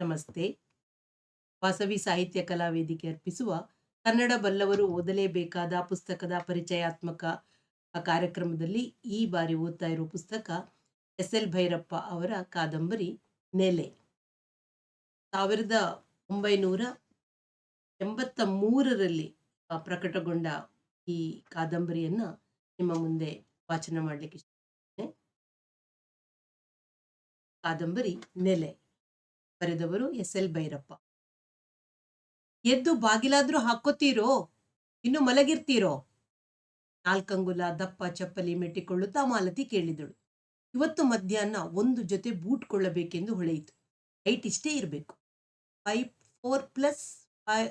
ನಮಸ್ತೆ. ವಾಸವಿ ಸಾಹಿತ್ಯ ಕಲಾ ವೇದಿಕೆ ಅರ್ಪಿಸುವ ಕನ್ನಡ ಬಲ್ಲವರು ಓದಲೇಬೇಕಾದ ಪುಸ್ತಕದ ಪರಿಚಯಾತ್ಮಕ ಕಾರ್ಯಕ್ರಮದಲ್ಲಿ ಈ ಬಾರಿ ಓದ್ತಾ ಇರೋ ಪುಸ್ತಕ ಎಸ್ ಎಲ್ ಭೈರಪ್ಪ ಅವರ ಕಾದಂಬರಿ ನೆಲೆ. ಸಾವಿರದ ಒಂಬೈನೂರ ಎಂಬತ್ತ ಮೂರರಲ್ಲಿ ಪ್ರಕಟಗೊಂಡ ಈ ಕಾದಂಬರಿಯನ್ನ ನಿಮ್ಮ ಮುಂದೆ ವಾಚನ ಮಾಡಲಿಕ್ಕೆ ಕಾದಂಬರಿ ನೆಲೆ. ಬರೆದವರು ಎಸ್ ಎಲ್ ಭೈರಪ್ಪ. ಎದ್ದು ಬಾಗಿಲಾದ್ರೂ ಹಾಕೋತೀರೋ ಇನ್ನು ಮಲಗಿರ್ತೀರೋ? ನಾಲ್ಕಂಗುಲ ದಪ್ಪ ಚಪ್ಪಲಿ ಮೆಟ್ಟಿಕೊಳ್ಳುತ್ತಾ ಮಾಲತಿ ಕೇಳಿದಳು. ಇವತ್ತು ಮಧ್ಯಾಹ್ನ ಒಂದು ಜೊತೆ ಬೂಟ್ ಕೊಳ್ಳಬೇಕೆಂದು ಹೊಳೆಯಿತು. ಹೈಟ್ ಇಷ್ಟೇ ಇರಬೇಕು. Five, four plus five,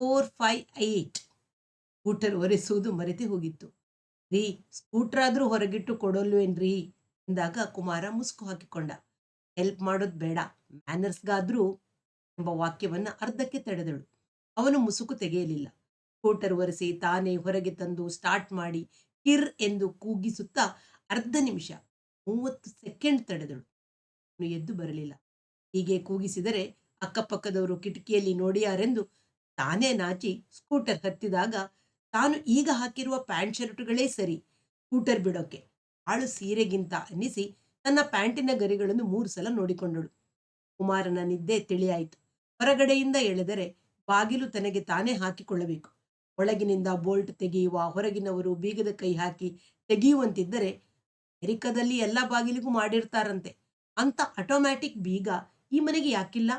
four five eight scooter ಒರೆಸುವುದು ಮರೆತೇ ಹೋಗಿತ್ತು. ರೀ ಸ್ಕೂಟರ್ ಆದ್ರೂ ಹೊರಗಿಟ್ಟು ಕೊಡೋಲ್ವೇನ್ರಿ? ಎಂದಾಗ ಕುಮಾರ ಮುಸುಕು ಹಾಕಿಕೊಂಡ. ಹೆಲ್ಪ್ ಮಾಡೋದು ಬೇಡ. ಮ್ಯಾನರ್ಸ್ಗಾದ್ರೂ ಎಂಬ ವಾಕ್ಯವನ್ನ ಅರ್ಧಕ್ಕೆ ತಡೆದಳು. ಅವನು ಮುಸುಕು ತೆಗೆಯಲಿಲ್ಲ. ಸ್ಕೂಟರ್ ಒರೆಸಿ ತಾನೇ ಹೊರಗೆ ತಂದು ಸ್ಟಾರ್ಟ್ ಮಾಡಿ ಕಿರ್ ಎಂದು ಕೂಗಿಸುತ್ತಾ ಅರ್ಧ ನಿಮಿಷ, ಮೂವತ್ತು ಸೆಕೆಂಡ್ ತಡೆದಳು. ಅವನು ಎದ್ದು ಬರಲಿಲ್ಲ. ಹೀಗೆ ಕೂಗಿಸಿದರೆ ಅಕ್ಕಪಕ್ಕದವರು ಕಿಟಕಿಯಲ್ಲಿ ನೋಡಿಯಾರೆಂದು ತಾನೇ ನಾಚಿ ಸ್ಕೂಟರ್ ಹತ್ತಿದಾಗ ತಾನು ಈಗ ಹಾಕಿರುವ ಪ್ಯಾಂಟ್ ಶರ್ಟ್ಗಳೇ ಸರಿ. ಸ್ಕೂಟರ್ ಬಿಡೋಕೆ, ಆಳು ಸೀರೆಗಿಂತ ಅನ್ನಿಸಿ ತನ್ನ ಪ್ಯಾಂಟಿನ ಗರಿಗಳನ್ನು ಮೂರು ಸಲ ನೋಡಿಕೊಂಡಳು. ಕುಮಾರನ ನಿದ್ದೆ ತಿಳಿಯಾಯಿತು. ಹೊರಗಡೆಯಿಂದ ಎಳೆದರೆ ಬಾಗಿಲು ತನಗೆ ತಾನೇ ಹಾಕಿಕೊಳ್ಳಬೇಕು. ಒಳಗಿನಿಂದ ಬೋಲ್ಟ್ ತೆಗೆಯುವ ಹೊರಗಿನವರು ಬೀಗದ ಕೈ ಹಾಕಿ ತೆಗೆಯುವಂತಿದ್ದರೆ ಅಮೆರಿಕದಲ್ಲಿ ಎಲ್ಲ ಬಾಗಿಲಿಗೂ ಮಾಡಿರ್ತಾರಂತೆ. ಅಂತ ಆಟೋಮ್ಯಾಟಿಕ್ ಬೀಗ ಈ ಮನೆಗೆ ಯಾಕಿಲ್ಲ?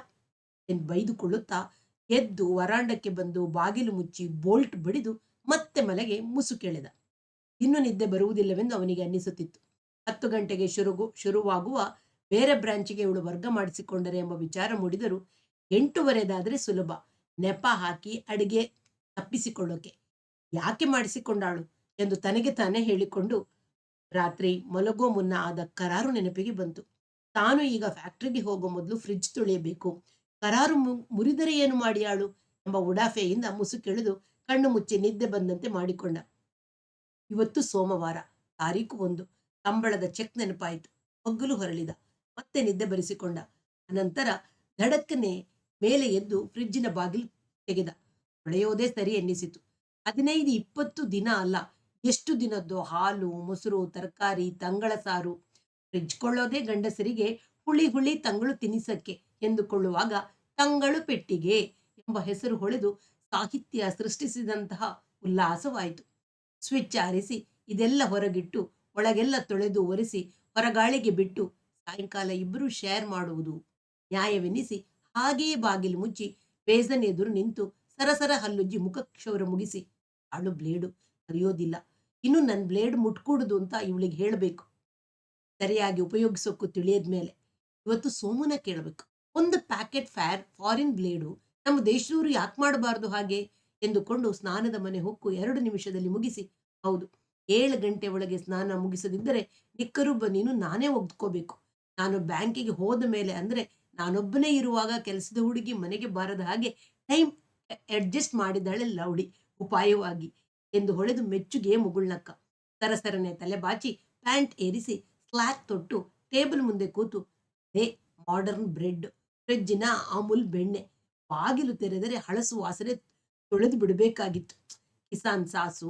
ಎಂದು ಬೈದುಕೊಳ್ಳುತ್ತಾ ಎದ್ದು ವರಾಂಡಕ್ಕೆ ಬಂದು ಬಾಗಿಲು ಮುಚ್ಚಿ ಬೋಲ್ಟ್ ಬಡಿದು ಮತ್ತೆ ಮಲೆಗೆ ಮುಸುಕೆಳೆದ. ಇನ್ನು ನಿದ್ದೆ ಬರುವುದಿಲ್ಲವೆಂದು ಅವನಿಗೆ ಅನ್ನಿಸುತ್ತಿತ್ತು. ಹತ್ತು ಗಂಟೆಗೆ ಶುರುಗು, ಶುರುವಾಗುವ ಬೇರೆ ಬ್ರಾಂಚಿಗೆ ಇವಳು ವರ್ಗ ಮಾಡಿಸಿಕೊಂಡರೆ ಎಂಬ ವಿಚಾರ ಮೂಡಿದರೂ ಎಂಟುವರೆದಾದರೆ ಸುಲಭ. ನೆಪ ಹಾಕಿ ಅಡಿಗೆ ತಪ್ಪಿಸಿಕೊಳ್ಳೋಕೆ. ಯಾಕೆ ಮಾಡಿಸಿಕೊಂಡಾಳು ಎಂದು ತನಗೆ ತಾನೇ ಹೇಳಿಕೊಂಡು ರಾತ್ರಿ ಮಲಗೋ ಮುನ್ನ ಆದ ಕರಾರು ನೆನಪಿಗೆ ಬಂತು. ತಾನು ಈಗ ಫ್ಯಾಕ್ಟ್ರಿಗೆ ಹೋಗೋ ಮೊದಲು ಫ್ರಿಡ್ಜ್ ತೊಳೆಯಬೇಕು. ಕರಾರು ಮುರಿದರೆ ಏನು ಮಾಡಿಯಾಳು ಎಂಬ ಉಡಾಫೆಯಿಂದ ಮುಸುಕೆಳೆದು ಕಣ್ಣು ಮುಚ್ಚಿ ನಿದ್ದೆ ಬಂದಂತೆ ಮಾಡಿಕೊಂಡ. ಇವತ್ತು ಸೋಮವಾರ, ತಾರೀಕು ಒಂದು. ಕಂಬಳದ ಚೆಕ್ ನೆನಪಾಯಿತು. ಮಗ್ಗುಲು ಹೊರಳಿದ. ಮತ್ತೆ ನಿದ್ದೆ ಬರೆಸಿಕೊಂಡ. ಅನಂತರ ಧಡಕ್ಕನೆ ಮೇಲೆ ಎದ್ದು ಫ್ರಿಡ್ಜಿನ ಬಾಗಿಲು ತೆಗೆದ. ಹೊಳೆಯೋದೇ ಸರಿ ಎನ್ನಿಸಿತು. ಹದಿನೈದು ಇಪ್ಪತ್ತು ದಿನ ಅಲ್ಲ. ಎಷ್ಟು ದಿನದ್ದು ಹಾಲು, ಮೊಸರು, ತರಕಾರಿ, ತಂಗಳ ಸಾರು. ಫ್ರಿಡ್ಜ್ ಕೊಳ್ಳೋದೇ ಗಂಡಸರಿಗೆ ಹುಳಿ ಹುಳಿ ತಂಗಳು ತಿನಿಸಕ್ಕೆ ಎಂದುಕೊಳ್ಳುವಾಗ ತಂಗಳು ಪೆಟ್ಟಿಗೆ ಎಂಬ ಹೆಸರು ಹೊಳೆದು ಸಾಹಿತ್ಯ ಸೃಷ್ಟಿಸಿದಂತಹ ಉಲ್ಲಾಸವಾಯಿತು. ಸ್ವಿಚ್ ಆರಿಸಿ ಇದೆಲ್ಲ ಹೊರಗಿಟ್ಟು ಒಳಗೆಲ್ಲ ತೊಳೆದು ಒರೆಸಿ ಹೊರಗಾಳಿಗೆ ಬಿಟ್ಟು ಸಾಯಂಕಾಲ ಇಬ್ಬರೂ ಶೇರ್ ಮಾಡುವುದು. ನ್ಯಾಯವೆನಿಸಿ ಹಾಗೆಯೇ ಬಾಗಿಲು ಮುಚ್ಚಿ ಬೇಸನ್ ಎದುರು ನಿಂತು ಸರಸರ ಹಲ್ಲುಜ್ಜಿ ಮುಖ ಕ್ಷೌರ ಮುಗಿಸಿ ಅಳು ಬ್ಲೇಡು, ಕರೆಯೋದಿಲ್ಲ. ಇನ್ನು ನನ್ನ ಬ್ಲೇಡ್ ಮುಟ್ಕೂಡುದು ಅಂತ ಇವಳಿಗೆ ಹೇಳಬೇಕು. ಸರಿಯಾಗಿ ಉಪಯೋಗಿಸೋಕ್ಕೂ ತಿಳಿಯದ್ಮೇಲೆ. ಇವತ್ತು ಸೋಮುನ ಕೇಳಬೇಕು. ಒಂದು ಪ್ಯಾಕೆಟ್ ಫ್ಯಾರ್ ಫಾರಿನ್ ಬ್ಲೇಡು ನಮ್ಮ ದೇಶದವರು ಯಾಕೆ ಮಾಡಬಾರ್ದು ಹಾಗೆ? ಎಂದುಕೊಂಡು ಸ್ನಾನದ ಮನೆ ಹೊಕ್ಕು ಎರಡು ನಿಮಿಷದಲ್ಲಿ ಮುಗಿಸಿ, ಹೌದು. ಏಳು ಗಂಟೆ ಒಳಗೆ ಸ್ನಾನ ಮುಗಿಸದಿದ್ದರೆ ನಿಕ್ಕರುಬ್ಬ ನೀನು ನಾನೇ ಒಗ್ದುಕೋಬೇಕು. ನಾನು ಬ್ಯಾಂಕಿಗೆ ಹೋದ ಮೇಲೆ ಅಂದ್ರೆ ನಾನೊಬ್ಬನೇ ಇರುವಾಗ ಕೆಲಸದ ಹುಡುಗಿ ಮನೆಗೆ ಬಾರದ ಹಾಗೆ ಟೈಮ್ ಅಡ್ಜಸ್ಟ್ ಮಾಡಿದ್ದಾಳೆ ಲೌಡಿ ಉಪಾಯವಾಗಿ ಎಂದು ಹೊಳೆದು ಮೆಚ್ಚುಗೆ ಮುಗುಳ್ನಕ್ಕ. ಸರಸರನೆ ತಲೆ ಬಾಚಿ ಪ್ಯಾಂಟ್ ಏರಿಸಿ ಸ್ಲಾಕ್ ತೊಟ್ಟು ಟೇಬಲ್ ಮುಂದೆ ಕೂತು ಅದೇ ಮಾಡರ್ನ್ ಬ್ರೆಡ್, ಫ್ರಿಜ್ಜಿನ ಅಮೂಲ್ ಬೆಣ್ಣೆ, ಬಾಗಿಲು ತೆರೆದರೆ ಹಳಸು ವಾಸನೆ ತೊಳೆದು ಬಿಡಬೇಕಾಗಿತ್ತು. ಕಿಸಾನ್ ಸಾಸು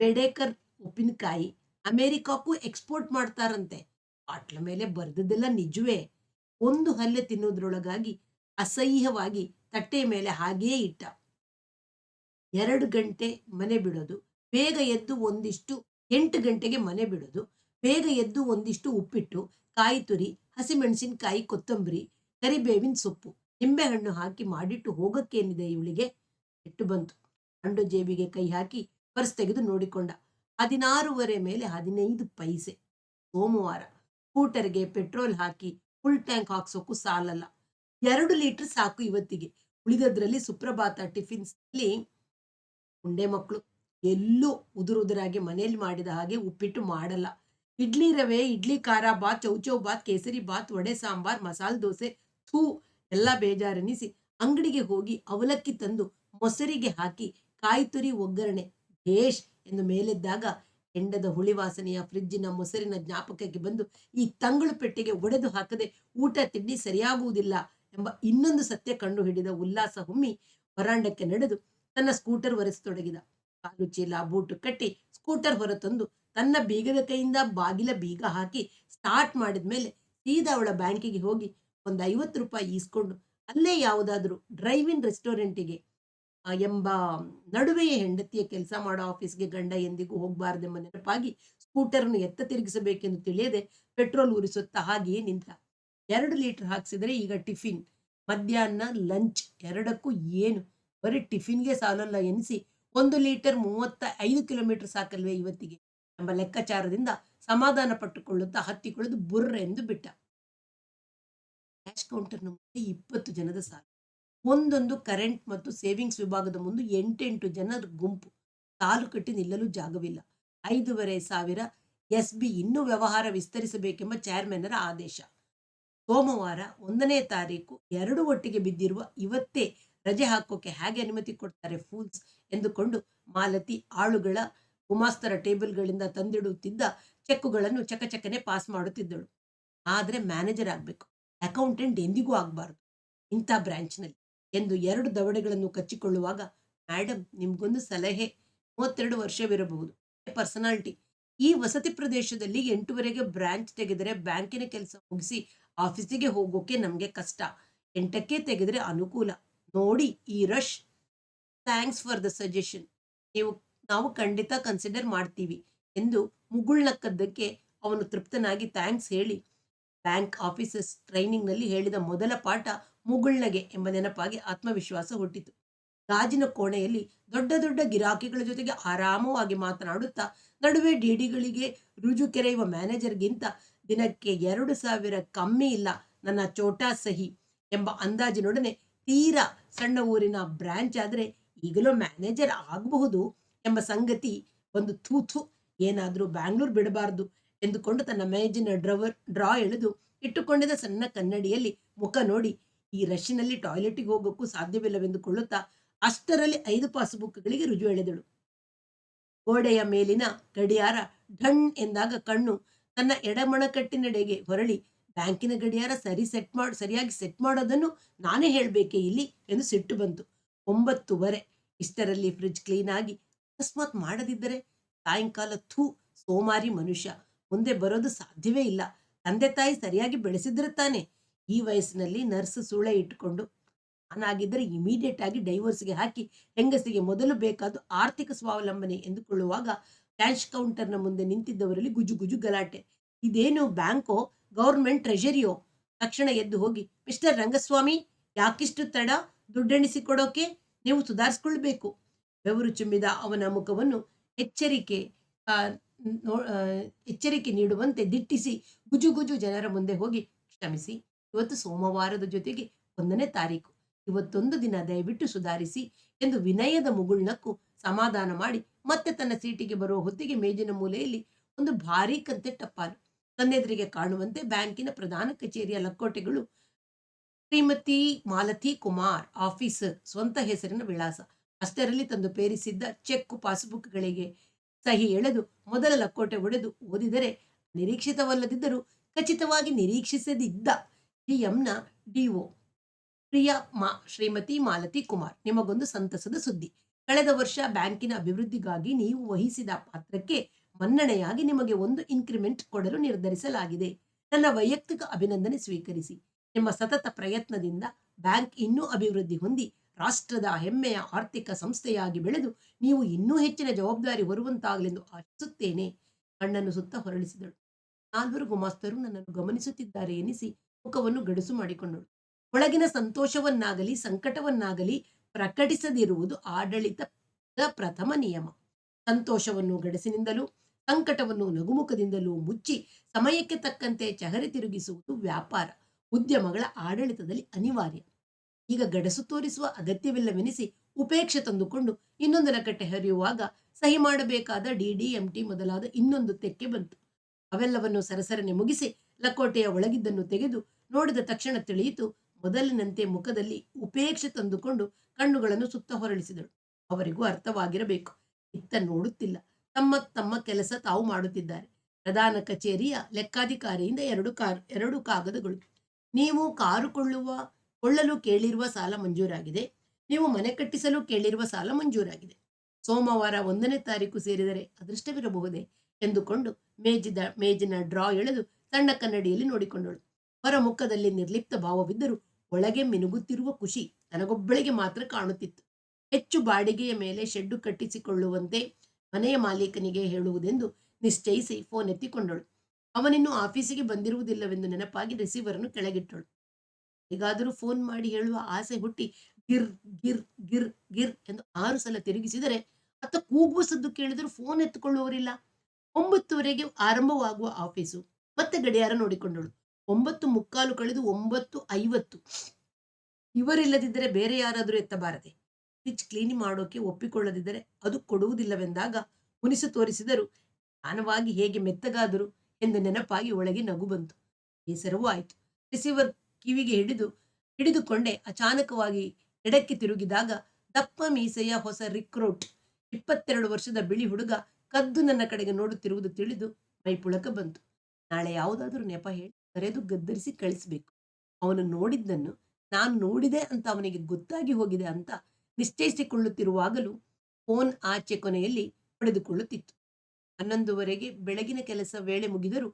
ಬೆಡೇಕರ್ ಉಪ್ಪಿನಕಾಯಿ ಅಮೇರಿಕಾಕ್ಕೂ ಎಕ್ಸ್ಪೋರ್ಟ್ ಮಾಡ್ತಾರಂತೆ. ಬಾಟ್ಲ ಮೇಲೆ ಬರ್ದದ್ದೆಲ್ಲ ನಿಜವೇ. ಒಂದು ಹಲ್ಲೆ ತಿನ್ನೋದ್ರೊಳಗಾಗಿ ಅಸಹ್ಯವಾಗಿ ತಟ್ಟೆ ಮೇಲೆ ಹಾಗೆಯೇ ಇಟ್ಟ. ಎರಡು ಗಂಟೆ ಮನೆ ಬಿಡೋದು, ಬೇಗ ಎದ್ದು ಒಂದಿಷ್ಟು ಎಂಟು ಗಂಟೆಗೆ ಮನೆ ಬಿಡೋದು, ಬೇಗ ಎದ್ದು ಒಂದಿಷ್ಟು ಉಪ್ಪಿಟ್ಟು, ಕಾಯಿ ತುರಿ, ಹಸಿಮೆಣಸಿನಕಾಯಿ, ಕೊತ್ತಂಬರಿ, ಕರಿಬೇವಿನ ಸೊಪ್ಪು, ನಿಂಬೆಹಣ್ಣು ಹಾಕಿ ಮಾಡಿಟ್ಟು ಹೋಗಕ್ಕೇನಿದೆ ಇವಳಿಗೆ? ಇಟ್ಟು ಬಂತು. ಅಂಡು ಜೇಬಿಗೆ ಕೈ ಹಾಕಿ ಪರ್ಸ್ ತೆಗೆದು ನೋಡಿಕೊಂಡ. ಹದಿನಾರೂವರೆ ಮೇಲೆ ಹದಿನೈದು ಪೈಸೆ ಸೋಮವಾರ. ಸ್ಕೂಟರ್ಗೆ ಪೆಟ್ರೋಲ್ ಹಾಕಿ ಫುಲ್ ಟ್ಯಾಂಕ್ ಹಾಕ್ಸೋಕು ಸಾಲಲ್ಲ. ಎರಡು ಲೀಟರ್ ಸಾಕು ಇವತ್ತಿಗೆ. ಉಳಿದದ್ರಲ್ಲಿ ಸುಪ್ರಭಾತ ಟಿಫಿನ್ಸ್ಲಿ ಉಂಡೆ ಮಕ್ಕಳು ಎಲ್ಲೂ ಉದುರುದುರಾಗಿ ಮನೆಯಲ್ಲಿ ಮಾಡಿದ ಹಾಗೆ ಉಪ್ಪಿಟ್ಟು ಮಾಡಲ್ಲ. ಇಡ್ಲಿ ರವೆ, ಇಡ್ಲಿ ಖಾರ ಬಾತ್ ಚೌಚೌ ಬಾತ್ ಕೇಸರಿ ಬಾತ್ ವಡೆ ಸಾಂಬಾರ್, ಮಸಾಲ ದೋಸೆ, ಥೂ, ಎಲ್ಲ ಬೇಜಾರೆನಿಸಿ ಅಂಗಡಿಗೆ ಹೋಗಿ ಅವಲಕ್ಕಿ ತಂದು ಮೊಸರಿಗೆ ಹಾಕಿ ಕಾಯಿ ತುರಿ ಒಗ್ಗರಣೆ ಭೇಷ್ ಎಂದು ಮೇಲೆದ್ದಾಗ ಹೆಂಡದ ಹುಳಿವಾಸನೆಯ ಫ್ರಿಜ್ಜಿನ ಮೊಸರಿನ ಜ್ಞಾಪಕಕ್ಕೆ ಬಂದು ಈ ತಂಗಳು ಪೆಟ್ಟಿಗೆ ಒಡೆದು ಹಾಕದೆ ಊಟ ತಿಂಡಿ ಸರಿಯಾಗುವುದಿಲ್ಲ ಎಂಬ ಇನ್ನೊಂದು ಸತ್ಯ ಕಂಡು ಹಿಡಿದ ಉಲ್ಲಾಸ ಹೊಮ್ಮಿ ವರಾಂಡಕ್ಕೆ ನಡೆದು ತನ್ನ ಸ್ಕೂಟರ್ ಒರೆಸತೊಡಗಿದ. ಕಾಲು ಚೀಲ, ಬೂಟು ಕಟ್ಟಿ ಸ್ಕೂಟರ್ ಹೊರತಂದು ತನ್ನ ಬೀಗದ ಕೈಯಿಂದ ಬಾಗಿಲ ಬೀಗ ಹಾಕಿ ಸ್ಟಾರ್ಟ್ ಮಾಡಿದ ಮೇಲೆ ಸೀದಾ ಅವಳ ಬ್ಯಾಂಕಿಗೆ ಹೋಗಿ ಒಂದು ಐವತ್ತು ರೂಪಾಯಿ ಈಸ್ಕೊಂಡು ಅಲ್ಲೇ ಯಾವುದಾದ್ರೂ ಡ್ರೈವಿಂಗ್ ಇನ್ ರೆಸ್ಟೋರೆಂಟಿಗೆ ಎಂಬ ನಡುವೆಯೇ ಹೆಂಡತಿಯ ಕೆಲಸ ಮಾಡೋ ಆಫೀಸ್ಗೆ ಗಂಡ ಎಂದಿಗೂ ಹೋಗಬಾರ್ದೆಂಬ ನೆನಪಾಗಿ ಸ್ಕೂಟರ್ನ ಎತ್ತ ತಿರುಗಿಸಬೇಕೆಂದು ತಿಳಿಯದೆ ಪೆಟ್ರೋಲ್ ಉರಿಸುತ್ತಾ ಹಾಗೆಯೇ ನಿಂತ. ಎರಡು ಲೀಟರ್ ಹಾಕ್ಸಿದ್ರೆ ಈಗ ಟಿಫಿನ್. ಮಧ್ಯಾಹ್ನ ಲಂಚ್ ಎರಡಕ್ಕೂ ಏನು? ಬರೀ ಟಿಫಿನ್ಗೆ ಸಾಲಲ್ಲ ಎನಿಸಿ ಒಂದು ಲೀಟರ್ ಮೂವತ್ತ ಐದು ಕಿಲೋಮೀಟರ್ ಸಾಕಲ್ವೇ ಇವತ್ತಿಗೆ? ಎಂಬ ಲೆಕ್ಕಾಚಾರದಿಂದ ಸಮಾಧಾನ ಪಟ್ಟುಕೊಳ್ಳುತ್ತಾ ಹತ್ತಿಕೊಳ್ಳುವುದು ಬುರ್ರ ಎಂದು ಬಿಟ್ಟ. ಕ್ಯಾಶ್ ಕೌಂಟರ್ನ ಮುಂದೆ ಇಪ್ಪತ್ತು ಜನದ ಸಾಲು. ಒಂದೊಂದು ಕರೆಂಟ್ ಮತ್ತು ಸೇವಿಂಗ್ಸ್ ವಿಭಾಗದ ಮುಂದೆ ಎಂಟೆಂಟು ಜನರ ಗುಂಪು. ಕಾಲು ಕಟ್ಟಿ ನಿಲ್ಲಲು ಜಾಗವಿಲ್ಲ. ಐದೂವರೆ ಸಾವಿರ ಎಸ್ ಬಿ ಇನ್ನೂ ವ್ಯವಹಾರ ವಿಸ್ತರಿಸಬೇಕೆಂಬ ಚೇರ್ಮನ್ನರ ಆದೇಶ. ಸೋಮವಾರ ಒಂದನೇ ತಾರೀಕು ಎರಡು ಒಟ್ಟಿಗೆ ಬಿದ್ದಿರುವ ಇವತ್ತೇ ರಜೆ ಹಾಕೋಕೆ ಹೇಗೆ ಅನುಮತಿ ಕೊಡ್ತಾರೆ ಫೂಲ್ಸ್ ಎಂದುಕೊಂಡು ಮಾಲತಿ ಆಳುಗಳ ಗುಮಾಸ್ತರ ಟೇಬಲ್ಗಳಿಂದ ತಂದಿಡುತ್ತಿದ್ದ ಚೆಕ್ಕುಗಳನ್ನು ಚಕಚಕನೆ ಪಾಸ್ ಮಾಡುತ್ತಿದ್ದಳು. ಆದರೆ ಮ್ಯಾನೇಜರ್ ಆಗಬೇಕು. ಅಕೌಂಟೆಂಟ್ ಎಂದಿಗೂ ಆಗಬಾರ್ದು. ಇಂಥ ಬ್ರಾಂಚ್ನಲ್ಲಿ ಎಂದು ಎರಡು ದವಡೆಗಳನ್ನು ಕಚ್ಚಿಕೊಳ್ಳುವಾಗ ಮೇಡಮ್ ನಿಮ್ಗೊಂದು ಸಲಹೆ. ಮೂವತ್ತೆರಡು ವರ್ಷವಿರಬಹುದು. ಪರ್ಸನಾಲಿಟಿ, ಈ ವಸತಿ ಪ್ರದೇಶದಲ್ಲಿ ಎಂಟುವರೆಗೆ ಬ್ರಾಂಚ್ ತೆಗೆದರೆ ಬ್ಯಾಂಕಿನ ಕೆಲಸ ಮುಗಿಸಿ ಆಫೀಸಿಗೆ ಹೋಗೋಕೆ ನಮಗೆ ಕಷ್ಟ. ಎಂಟಕ್ಕೆ ತೆಗೆದರೆ ಅನುಕೂಲ. ನೋಡಿ ಈ rush. Thanks for the suggestion. ನೀವು, ನಾವು ಖಂಡಿತ ಕನ್ಸಿಡರ್ ಮಾಡ್ತೀವಿ ಎಂದು ಮುಗುಳ್ನಕ್ಕದ್ದಕ್ಕೆ ಅವನು ತೃಪ್ತನಾಗಿ ಥ್ಯಾಂಕ್ಸ್ ಹೇಳಿ. ಬ್ಯಾಂಕ್ ಆಫೀಸಸ್ ಟ್ರೈನಿಂಗ್ನಲ್ಲಿ ಹೇಳಿದ ಮೊದಲ ಪಾಠ ಮುಗುಳ್ನಗೆ ಎಂಬ ನೆನಪಾಗಿ ಆತ್ಮವಿಶ್ವಾಸ ಹುಟ್ಟಿತು. ಗಾಜಿನ ಕೋಣೆಯಲ್ಲಿ ದೊಡ್ಡ ದೊಡ್ಡ ಗಿರಾಕಿಗಳ ಜೊತೆಗೆ ಆರಾಮವಾಗಿ ಮಾತನಾಡುತ್ತಾ ನಡುವೆ ಡಿಡಿಗಳಿಗೆ ರುಜು ಕೆರೆಯುವ ಮ್ಯಾನೇಜರ್ಗಿಂತ ದಿನಕ್ಕೆ ಎರಡು ಸಾವಿರ ಕಮ್ಮಿ ಇಲ್ಲ, ನನ್ನ ಚೋಟಾ ಸಹಿ ಎಂಬ ಅಂದಾಜಿನೊಡನೆ ತೀರಾ ಸಣ್ಣ ಊರಿನ ಬ್ರಾಂಚ್ ಆದರೆ ಈಗಲೂ ಮ್ಯಾನೇಜರ್ ಆಗಬಹುದು ಎಂಬ ಸಂಗತಿ ಒಂದು ಥೂಥು ಏನಾದರೂ ಬ್ಯಾಂಗ್ಳೂರ್ ಬಿಡಬಾರ್ದು ಎಂದುಕೊಂಡು ತನ್ನ ಮೇಜಿನ ಡ್ರವರ್, ಡ್ರಾ ಎಳೆದು ಇಟ್ಟುಕೊಂಡಿದ್ದ ಸಣ್ಣ ಕನ್ನಡಿಯಲ್ಲಿ ಮುಖ ನೋಡಿ ಈ ರಶ್ಶಿನಲ್ಲಿ ಟಾಯ್ಲೆಟಿಗೆ ಹೋಗೋಕ್ಕೂ ಸಾಧ್ಯವಿಲ್ಲವೆಂದುಕೊಳ್ಳುತ್ತಾ ಅಷ್ಟರಲ್ಲಿ ಐದು ಪಾಸ್ಬುಕ್ಗಳಿಗೆ ರುಜು ಎಳೆದಳು. ಗೋಡೆಯ ಮೇಲಿನ ಗಡಿಯಾರ ಢಣ್ ಎಂದಾಗ ಕಣ್ಣು ತನ್ನ ಎಡಮಣಕಟ್ಟಿನೆಡೆಗೆ ಹೊರಳಿ, ಬ್ಯಾಂಕಿನ ಗಡಿಯಾರ ಸರಿ ಸೆಟ್ ಮಾಡಿ, ಸರಿಯಾಗಿ ಸೆಟ್ ಮಾಡೋದನ್ನು ನಾನೇ ಹೇಳಬೇಕೆ ಇಲ್ಲಿ? ಎಂದು ಸಿಟ್ಟು ಬಂತು. ಒಂಬತ್ತುವರೆ, ಇಷ್ಟರಲ್ಲಿ ಫ್ರಿಡ್ಜ್ ಕ್ಲೀನ್ ಆಗಿ ಅಕಸ್ಮಾತ್ ಮಾಡದಿದ್ದರೆ ಸಾಯಂಕಾಲ ಥೂ ಸೋಮಾರಿ ಮನುಷ್ಯ ಮುಂದೆ ಬರೋದು ಸಾಧ್ಯವೇ ಇಲ್ಲ. ತಂದೆ ತಾಯಿ ಸರಿಯಾಗಿ ಬೆಳೆಸಿದ್ರೆ ತಾನೆ ಈ ವಯಸ್ಸಿನಲ್ಲಿ ನರ್ಸ್ ಸೂಳೆ ಇಟ್ಟುಕೊಂಡು ಅನಾಗಿದ್ದರೆ ಇಮಿಡಿಯೇಟ್ ಆಗಿ ಡೈವರ್ಸ್ಗೆ ಹಾಕಿ ಹೆಂಗಸಿಗೆ ಮೊದಲು ಬೇಕಾದ ಆರ್ಥಿಕ ಸ್ವಾವಲಂಬನೆ ಎಂದುಕೊಳ್ಳುವಾಗ ಕ್ಯಾಶ್ ಕೌಂಟರ್ನ ಮುಂದೆ ನಿಂತಿದ್ದವರಲ್ಲಿ ಗುಜು ಗುಜು ಗಲಾಟೆ. ಇದೇನು ಬ್ಯಾಂಕೋ ಗೌರ್ಮೆಂಟ್ ಟ್ರೆಷರಿಯೋ ತಕ್ಷಣ ಎದ್ದು ಹೋಗಿ, ಮಿಸ್ಟರ್ ರಂಗಸ್ವಾಮಿ, ಯಾಕಿಷ್ಟು ತಡ? ದುಡ್ಡೆಣಿಸಿಕೊಡೋಕೆ ನೀವು ಸುಧಾರಿಸ್ಕೊಳ್ಬೇಕು. ಬೆವರು ಚುಮ್ಮಿದ ಅವನ ಮುಖವನ್ನು ಎಚ್ಚರಿಕೆ ಎಚ್ಚರಿಕೆ ನೀಡುವಂತೆ ದಿಟ್ಟಿಸಿ ಗುಜು ಗುಜು ಜನರ ಮುಂದೆ ಹೋಗಿ, ಕ್ಷಮಿಸಿ ಇವತ್ತು ಸೋಮವಾರದ ಜೊತೆಗೆ ಒಂದನೇ ತಾರೀಕು. ಇವತ್ತೊಂದು ದಿನ ದಯವಿಟ್ಟು ಸುಧಾರಿಸಿ ಎಂದು ವಿನಯದ ಮುಗುಳ್ನಕ್ಕು ಸಮಾಧಾನ ಮಾಡಿ ಮತ್ತೆ ತನ್ನ ಸೀಟಿಗೆ ಬರುವ ಹೊತ್ತಿಗೆ ಮೇಜಿನ ಮೂಲೆಯಲ್ಲಿ ಒಂದು ಭಾರೀ ಕಂತೆ ಟಪ್ಪಾಲು ತನ್ನೆದುರಿಗೆ ಕಾಣುವಂತೆ ಬ್ಯಾಂಕಿನ ಪ್ರಧಾನ ಕಚೇರಿಯ ಲಕ್ಕೋಟೆಗಳು ಶ್ರೀಮತಿ ಮಾಲತಿ ಕುಮಾರ್ ಆಫೀಸ್ ಸ್ವಂತ ಹೆಸರಿನ ವಿಳಾಸ. ಅಷ್ಟರಲ್ಲಿ ತಂದು ಪೇರಿಸಿದ್ದ ಚೆಕ್ ಪಾಸ್ಬುಕ್ಗಳಿಗೆ ಸಹಿ ಎಳೆದು ಮೊದಲ ಲಕ್ಕೋಟೆ ಒಡೆದು ಓದಿದರೆ ನಿರೀಕ್ಷಿತವಲ್ಲದಿದ್ದರೂ ಖಚಿತವಾಗಿ ನಿರೀಕ್ಷಿಸದಿದ್ದ ಡಿಎಂನ ಡಿಒ ಪ್ರಿಯಾ ಮಾ, ಶ್ರೀಮತಿ ಮಾಲತಿ ಕುಮಾರ್, ನಿಮಗೊಂದು ಸಂತಸದ ಸುದ್ದಿ. ಕಳೆದ ವರ್ಷ ಬ್ಯಾಂಕಿನ ಅಭಿವೃದ್ಧಿಗಾಗಿ ನೀವು ವಹಿಸಿದ ಪಾತ್ರಕ್ಕೆ ಮನ್ನಣೆಯಾಗಿ ನಿಮಗೆ ಒಂದು ಇನ್ಕ್ರಿಮೆಂಟ್ ಕೊಡಲು ನಿರ್ಧರಿಸಲಾಗಿದೆ. ನನ್ನ ವೈಯಕ್ತಿಕ ಅಭಿನಂದನೆ ಸ್ವೀಕರಿಸಿ. ನಿಮ್ಮ ಸತತ ಪ್ರಯತ್ನದಿಂದ ಬ್ಯಾಂಕ್ ಇನ್ನೂ ಅಭಿವೃದ್ಧಿ ಹೊಂದಿ, ರಾಷ್ಟ್ರದ ಹೆಮ್ಮೆಯ ಆರ್ಥಿಕ ಸಂಸ್ಥೆಯಾಗಿ ಬೆಳೆದು ನೀವು ಇನ್ನೂ ಹೆಚ್ಚಿನ ಜವಾಬ್ದಾರಿ ಹೊರುವಂತಾಗಲೆಂದು ಆಶಿಸುತ್ತೇನೆ. ಕಣ್ಣನ್ನು ಸುತ್ತ ಹೊರಳಿಸಿದಳು. ನಾಲ್ವರು ಗುಮಾಸ್ತರು ನನ್ನನ್ನು ಗಮನಿಸುತ್ತಿದ್ದಾರೆ ಎನಿಸಿ ಮುಖವನ್ನು ಗಡಸು ಮಾಡಿಕೊಂಡಳು. ಒಳಗಿನ ಸಂತೋಷವನ್ನಾಗಲಿ, ಸಂಕಟವನ್ನಾಗಲಿ ಪ್ರಕಟಿಸದಿರುವುದು ಆಡಳಿತದ ಪ್ರಥಮ ನಿಯಮ. ಸಂತೋಷವನ್ನು ಗಡಸಿನಿಂದಲೂ, ಸಂಕಟವನ್ನು ನಗುಮುಖದಿಂದಲೂ ಮುಚ್ಚಿ ಸಮಯಕ್ಕೆ ತಕ್ಕಂತೆ ಚಹರೆ ತಿರುಗಿಸುವುದು ವ್ಯಾಪಾರ, ಉದ್ಯಮಗಳ ಆಡಳಿತದಲ್ಲಿ ಅನಿವಾರ್ಯ. ಈಗ ಗಡಸು ತೋರಿಸುವ ಅಗತ್ಯವಿಲ್ಲವೆನಿಸಿ ಉಪೇಕ್ಷೆ ತಂದುಕೊಂಡು ಇನ್ನೊಂದರ ಕಟ್ಟೆ ಹರಿಯುವಾಗ ಸಹಿ ಮಾಡಬೇಕಾದ ಡಿಡಿ ಎಂಟಿ ಮೊದಲಾದ ಇನ್ನೊಂದು ತೆಕ್ಕೆ ಬಂತು. ಅವೆಲ್ಲವನ್ನು ಸರಸರನೆ ಮುಗಿಸಿ ಲಕೋಟೆಯ ಒಳಗಿದ್ದನ್ನು ತೆಗೆದು ನೋಡಿದ ತಕ್ಷಣ ತಿಳಿಯಿತು, ಮೊದಲಿನಂತೆ ಮುಖದಲ್ಲಿ ಉಪೇಕ್ಷೆ ತಂದುಕೊಂಡು ಕಣ್ಣುಗಳನ್ನು ಸುತ್ತ ಹೊರಳಿಸಿದಳು. ಅವರಿಗೂ ಅರ್ಥವಾಗಿರಬೇಕು, ಇತ್ತ ನೋಡುತ್ತಿಲ್ಲ. ತಮ್ಮ ತಮ್ಮ ಕೆಲಸ ತಾವು ಮಾಡುತ್ತಿದ್ದಾರೆ. ಪ್ರಧಾನ ಕಚೇರಿಯ ಲೆಕ್ಕಾಧಿಕಾರಿಯಿಂದ ಎರಡು ಕಾರ್, ಎರಡು ಕಾಗದಗಳು. ನೀವು ಕಾರು ಕೊಳ್ಳುವ, ಕೊಳ್ಳಲು ಕೇಳಿರುವ ಸಾಲ ಮಂಜೂರಾಗಿದೆ. ನೀವು ಮನೆ ಕಟ್ಟಿಸಲು ಕೇಳಿರುವ ಸಾಲ ಮಂಜೂರಾಗಿದೆ. ಸೋಮವಾರ ಒಂದನೇ ತಾರೀಕು ಸೇರಿದರೆ ಅದೃಷ್ಟವಿರಬಹುದೇ? ಎಂದುಕೊಂಡು ಮೇಜಿದ, ಮೇಜಿನ ಡ್ರಾ ಎಳೆದು ಸಣ್ಣ ಕನ್ನಡಿಯಲ್ಲಿ ನೋಡಿಕೊಂಡಳು. ಹೊರ ಮುಖದಲ್ಲಿ ನಿರ್ಲಿಪ್ತ ಭಾವವಿದ್ದರೂ ಒಳಗೆ ಮಿನುಗುತ್ತಿರುವ ಖುಷಿ ತನಗೊಬ್ಬಳಿಗೆ ಮಾತ್ರ ಕಾಣುತ್ತಿತ್ತು. ಹೆಚ್ಚು ಬಾಡಿಗೆಯ ಮೇಲೆ ಶೆಡ್ಡು ಕಟ್ಟಿಸಿಕೊಳ್ಳುವಂತೆ ಮನೆಯ ಮಾಲೀಕನಿಗೆ ಹೇಳುವುದೆಂದು ನಿಶ್ಚಯಿಸಿ ಫೋನ್ ಎತ್ತಿಕೊಂಡಳು. ಅವನಿನ್ನು ಆಫೀಸಿಗೆ ಬಂದಿರುವುದಿಲ್ಲವೆಂದು ನೆನಪಾಗಿ ರಿಸೀವರನ್ನು ಕೆಳಗಿಟ್ಟಳು. ಹೇಗಾದರೂ ಫೋನ್ ಮಾಡಿ ಹೇಳುವ ಆಸೆ ಹುಟ್ಟಿ ಗಿರ್ ಗಿರ್ ಗಿರ್ ಗಿರ್ ಎಂದು ಆರು ಸಲ ತಿರುಗಿಸಿದರೆ ಅತ್ತ ಕೂಗುವ ಸದ್ದು ಕೇಳಿದರೂ ಫೋನ್ ಎತ್ತುಕೊಳ್ಳುವವರಿಲ್ಲ. ಒಂಬತ್ತುವರೆಗೆ ಆರಂಭವಾಗುವ ಆಫೀಸು. ಮತ್ತೆ ಗಡಿಯಾರ ನೋಡಿಕೊಂಡಳು. ಒಂಬತ್ತು ಮುಕ್ಕಾಲು ಕಳೆದು ಒಂಬತ್ತು ಐವತ್ತು. ಇವರಿಲ್ಲದಿದ್ದರೆ ಬೇರೆ ಯಾರಾದರೂ ಎತ್ತಬಾರದೆ. ಫ್ರಿಜ್ ಕ್ಲೀನ್ ಮಾಡೋಕೆ ಒಪ್ಪಿಕೊಳ್ಳದಿದ್ದರೆ ಅದು ಕೊಡುವುದಿಲ್ಲವೆಂದಾಗ ಮುನಿಸು ತೋರಿಸಿದರು ಆನವಾಗಿ ಹೇಗೆ ಮೆತ್ತಗಾದರು ಎಂದು ನೆನಪಾಗಿ ಒಳಗೆ ನಗು ಬಂತು. ಬೇಸರವೂ ಆಯಿತು. ರಿಸೀವರ್ ಕಿವಿಗೆ ಹಿಡಿದು, ಹಿಡಿದುಕೊಂಡೆ. ಅಚಾನಕವಾಗಿ ಎಡಕ್ಕೆ ತಿರುಗಿದಾಗ, ದಪ್ಪ ಮೀಸೆಯ ಹೊಸ ರಿಕ್ರೂಟ್, ಇಪ್ಪತ್ತೆರಡು ವರ್ಷದ ಬಿಳಿ ಹುಡುಗ ಕದ್ದು ನನ್ನ ಕಡೆಗೆ ನೋಡುತ್ತಿರುವುದು ತಿಳಿದು ಮೈಪುಳಕ ಬಂತು. ನಾಳೆ ಯಾವುದಾದ್ರೂ ನೆಪ ಹೇಳಿ ಕರೆದು ಗದ್ದರಿಸಿ ಕಳಿಸಬೇಕು. ಅವನು ನೋಡಿದ್ದನ್ನು ನಾನು ನೋಡಿದೆ ಅಂತ ಅವನಿಗೆ ಗೊತ್ತಾಗಿ ಹೋಗಿದೆ ಅಂತ ನಿಶ್ಚಯಿಸಿಕೊಳ್ಳುತ್ತಿರುವಾಗಲೂ ಫೋನ್ ಆಚೆ ಕೊನೆಯಲ್ಲಿ ಪಡೆದುಕೊಳ್ಳುತ್ತಿತ್ತು. ಹನ್ನೊಂದುವರೆಗೆ ಬೆಳಗಿನ ಕೆಲಸ ವೇಳೆ ಮುಗಿದರೂ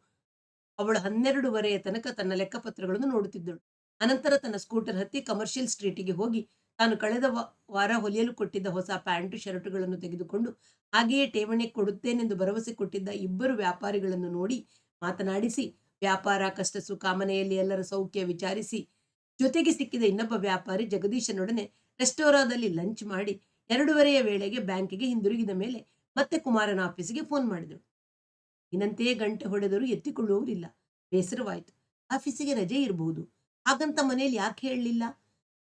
ಅವಳು ಹನ್ನೆರಡುವರೆಯ ತನಕ ತನ್ನ ಲೆಕ್ಕಪತ್ರಗಳನ್ನು ನೋಡುತ್ತಿದ್ದಳು. ಅನಂತರ ತನ್ನ ಸ್ಕೂಟರ್ ಹತ್ತಿ ಕಮರ್ಷಿಯಲ್ ಸ್ಟ್ರೀಟಿಗೆ ಹೋಗಿ ತಾನು ಕಳೆದ ವಾರ ಹೊಲಿಯಲು ಕೊಟ್ಟಿದ್ದ ಹೊಸ ಪ್ಯಾಂಟು, ಶರ್ಟುಗಳನ್ನು ತೆಗೆದುಕೊಂಡು ಹಾಗೆಯೇ ಠೇವಣಿ ಕೊಡುತ್ತೇನೆಂದು ಭರವಸೆ ಕೊಟ್ಟಿದ್ದ ಇಬ್ಬರು ವ್ಯಾಪಾರಿಗಳನ್ನು ನೋಡಿ ಮಾತನಾಡಿಸಿ, ವ್ಯಾಪಾರ ಕಷ್ಟ ಸುಖ ಮನೆಯಲ್ಲಿ ಎಲ್ಲರ ಸೌಖ್ಯ ವಿಚಾರಿಸಿ, ಜೊತೆಗೆ ಸಿಕ್ಕಿದ ಇನ್ನೊಬ್ಬ ವ್ಯಾಪಾರಿ ಜಗದೀಶನೊಡನೆ ರೆಸ್ಟೋರಾದಲ್ಲಿ ಲಂಚ್ ಮಾಡಿ ಎರಡೂವರೆಯ ವೇಳೆಗೆ ಬ್ಯಾಂಕಿಗೆ ಹಿಂದಿರುಗಿದ ಮೇಲೆ ಮತ್ತೆ ಕುಮಾರನ ಆಫೀಸಿಗೆ ಫೋನ್ ಮಾಡಿದಳು. ಇನ್ನಂತೆಯೇ ಗಂಟೆ ಹೊಡೆದರೂ ಎತ್ತಿಕೊಳ್ಳುವವರಿಲ್ಲ ಬೇಸರವಾಯಿತು. ಆಫೀಸಿಗೆ ರಜೆ ಇರಬಹುದು. ಹಾಗಂತ ಮನೆಯಲ್ಲಿ ಯಾಕೆ ಹೇಳಲಿಲ್ಲ?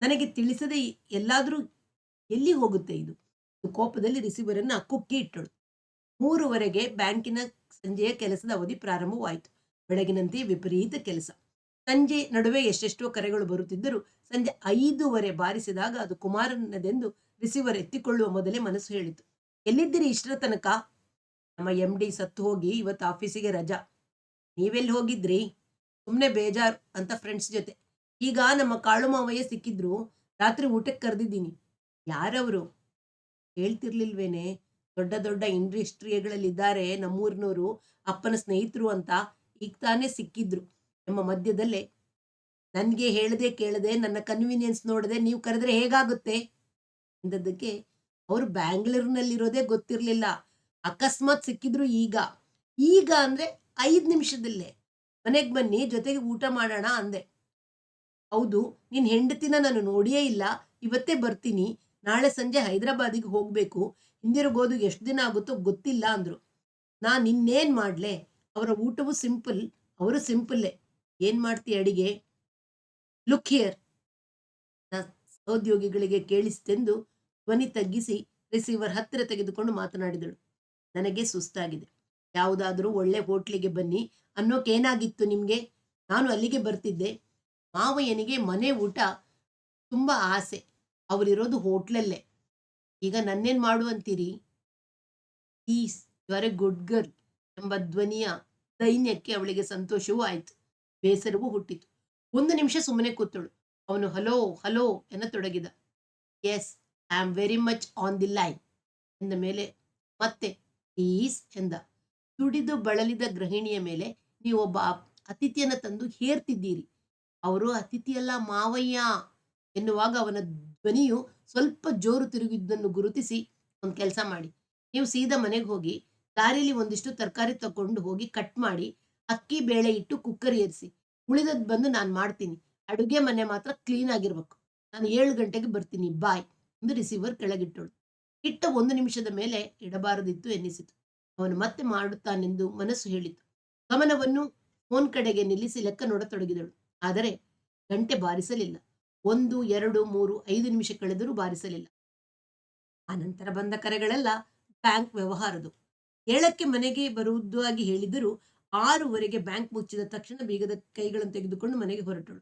ನನಗೆ ತಿಳಿಸದೆ ಎಲ್ಲಾದರೂ ಎಲ್ಲಿ ಹೋಗುತ್ತೆ ಇದು? ಕೋಪದಲ್ಲಿ ರಿಸೀವರನ್ನು ಕುಕ್ಕಿ ಇಟ್ಟಳು. ಮೂರುವರೆಗೆ ಬ್ಯಾಂಕಿನ ಸಂಜೆಯ ಕೆಲಸದ ಅವಧಿ ಪ್ರಾರಂಭವಾಯಿತು. ಬೆಳಗಿನಂತೆ ವಿಪರೀತ ಕೆಲಸ. ಸಂಜೆ ನಡುವೆ ಎಷ್ಟೆಷ್ಟೋ ಕರೆಗಳು ಬರುತ್ತಿದ್ದರೂ ಸಂಜೆ ಐದೂವರೆ ಬಾರಿಸಿದಾಗ ಅದು ಕುಮಾರನದೆಂದು ರಿಸೀವರ್ ಎತ್ತಿಕೊಳ್ಳುವ ಮೊದಲೇ ಮನಸ್ಸು ಹೇಳಿತು. ಎಲ್ಲಿದ್ದೀರಿ ಇಷ್ಟರ ತನಕ? ನಮ್ಮ ಎಂ ಡಿ ಸತ್ತು ಹೋಗಿ ಇವತ್ತು ಆಫೀಸಿಗೆ ರಜಾ. ನೀವೆಲ್ಲಿ ಹೋಗಿದ್ರಿ? ಸುಮ್ಮನೆ ಬೇಜಾರು ಅಂತ ಫ್ರೆಂಡ್ಸ್ ಜೊತೆ. ಈಗ ನಮ್ಮ ಕಾಳು ಮಾವಯ್ಯ ಸಿಕ್ಕಿದ್ರು. ರಾತ್ರಿ ಊಟಕ್ಕೆ ಕರೆದಿದ್ದೀನಿ. ಯಾರವರು? ಹೇಳ್ತಿರ್ಲಿಲ್ವೇನೆ. ದೊಡ್ಡ ದೊಡ್ಡ ಇಂಡಸ್ಟ್ರಿಯಗಳಲ್ಲಿದ್ದಾರೆ ನಮ್ಮೂರಿನವರು ಅಪ್ಪನ ಸ್ನೇಹಿತರು ಅಂತ ಈಗ ತಾನೇ ಸಿಕ್ಕಿದ್ರು. ನಮ್ಮ ಮಧ್ಯದಲ್ಲೇ ನನಗೆ ಹೇಳದೆ ಕೇಳದೆ, ನನ್ನ ಕನ್ವೀನಿಯನ್ಸ್ ನೋಡದೆ ನೀವು ಕರೆದ್ರೆ ಹೇಗಾಗುತ್ತೆ? ಎಂದದಕ್ಕೆ ಅವರು ಬ್ಯಾಂಗ್ಳೂರ್ನಲ್ಲಿರೋದೇ ಗೊತ್ತಿರಲಿಲ್ಲ. ಅಕಸ್ಮಾತ್ ಸಿಕ್ಕಿದ್ರು ಈಗ. ಈಗ ಅಂದ್ರೆ ಐದು ನಿಮಿಷದಲ್ಲೇ. ಮನೆಗೆ ಬನ್ನಿ, ಜೊತೆಗೆ ಊಟ ಮಾಡೋಣ ಅಂದೆ. ಹೌದು ನಿನ್ನ ಹೆಂಡತಿನ ನಾನು ನೋಡಿಯೇ ಇಲ್ಲ. ಇವತ್ತೇ ಬರ್ತೀನಿ. ನಾಳೆ ಸಂಜೆ ಹೈದರಾಬಾದಿಗೆ ಹೋಗಬೇಕು. ಹಿಂದಿರುಗೋದು ಎಷ್ಟು ದಿನ ಆಗುತ್ತೋ ಗೊತ್ತಿಲ್ಲ ಅಂದರು. ನಾನು ಇನ್ನೇನು ಮಾಡಲೆ? ಅವರ ಊಟವೂ ಸಿಂಪಲ್, ಅವರು ಸಿಂಪಲ್ಲೇ. ಏನು ಮಾಡ್ತೀಯ ಅಡಿಗೆ? Look here. ಸಹೋದ್ಯೋಗಿಗಳಿಗೆ ಕೇಳಿಸ್ತೆಂದು ಧ್ವನಿ ತಗ್ಗಿಸಿ ರಿಸೀವರ್ ಹತ್ತಿರ ತೆಗೆದುಕೊಂಡು ಮಾತನಾಡಿದಳು. ನನಗೆ ಸುಸ್ತಾಗಿದೆ. ಯಾವುದಾದರೂ ಒಳ್ಳೆ ಹೋಟ್ಲಿಗೆ ಬನ್ನಿ. ಅನ್ನೋಕೇನಾಗಿತ್ತು ನಿಮಗೆ? ನಾನು ಅಲ್ಲಿಗೆ ಬರ್ತಿದ್ದೆ. ಮಾವಯ್ಯನಿಗೆ ಮನೆ ಊಟ ತುಂಬ ಆಸೆ. ಅವರಿರೋದು ಹೋಟ್ಲಲ್ಲೇ. ಈಗ ನನ್ನೇನು ಮಾಡುವಂತೀರಿ? Is you are a good girl ಎಂಬ ಧ್ವನಿಯ ದೈನ್ಯಕ್ಕೆ ಅವಳಿಗೆ ಸಂತೋಷವೂ ಆಯಿತು. ಬೇಸರವೂ ಹುಟ್ಟಿತು. ಒಂದು ನಿಮಿಷ ಸುಮ್ಮನೆ ಕೂತಳು. ಅವನು, hello hello ಎನ್ನತೊಡಗಿದ. Yes I am very much on the line ಎಂದ ಮೇಲೆ, ಮತ್ತೆ ಪ್ಲೀಸ್ ಎಂದ. ದುಡಿದು ಬಳಲಿದ ಗೃಹಿಣಿಯ ಮೇಲೆ ನೀವೊಬ್ಬ ಅತಿಥಿಯನ್ನು ತಂದು ಹೇರ್ತಿದ್ದೀರಿ. ಅವರು ಅತಿಥಿಯಲ್ಲ ಮಾವಯ್ಯ ಎನ್ನುವಾಗ ಅವನ ಧ್ವನಿಯು ಸ್ವಲ್ಪ ಜೋರು ತಿರುಗಿದ್ದನ್ನು ಗುರುತಿಸಿ ಒಂದು ಕೆಲಸ ಮಾಡಿ. ನೀವು ಸೀದಾ ಮನೆಗೆ ಹೋಗಿ ದಾರಿಲಿ ಒಂದಿಷ್ಟು ತರಕಾರಿ ತಕೊಂಡು ಹೋಗಿ ಕಟ್ ಮಾಡಿ ಅಕ್ಕಿ, ಬೇಳೆ ಇಟ್ಟು ಕುಕ್ಕರ್ ಏರಿಸಿ. ಉಳಿದದ್ದು ಬಂದು ನಾನು ಮಾಡ್ತೀನಿ. ಅಡುಗೆ ಮನೆ ಮಾತ್ರ ಕ್ಲೀನ್ ಆಗಿರ್ಬೇಕು. ನಾನು ಏಳು ಗಂಟೆಗೆ ಬರ್ತೀನಿ. ಬಾಯ್ ಎಂದು ರಿಸೀವರ್ ಕೆಳಗಿಟ್ಟಳು. ಇಟ್ಟ ಒಂದು ನಿಮಿಷದ ಮೇಲೆ ಇಡಬಾರದಿತ್ತು ಎನ್ನಿಸಿತು. ಅವನು ಮತ್ತೆ ಮಾಡುತ್ತಾನೆಂದು ಮನಸ್ಸು ಹೇಳಿತು. ಗಮನವನ್ನು ಫೋನ್ ಕಡೆಗೆ ನಿಲ್ಲಿಸಿ ಲೆಕ್ಕ ನೋಡತೊಡಗಿದಳು. ಆದರೆ ಗಂಟೆ ಬಾರಿಸಲಿಲ್ಲ. ಒಂದು, ಎರಡು, ಮೂರು, ಐದು ನಿಮಿಷ ಕಳೆದರೂ ಬಾರಿಸಲಿಲ್ಲ. ಆನಂತರ ಬಂದ ಕರೆಗಳೆಲ್ಲ ಬ್ಯಾಂಕ್ ವ್ಯವಹಾರದು. ಏಳಕ್ಕೆ ಮನೆಗೆ ಬರುವುದಾಗಿ ಹೇಳಿದರೂ ಆರೂವರೆಗೆ ಬ್ಯಾಂಕ್ ಮುಚ್ಚಿದ ತಕ್ಷಣ ಬೀಗದ ಕೈಗಳನ್ನು ತೆಗೆದುಕೊಂಡು ಮನೆಗೆ ಹೊರಟಳು.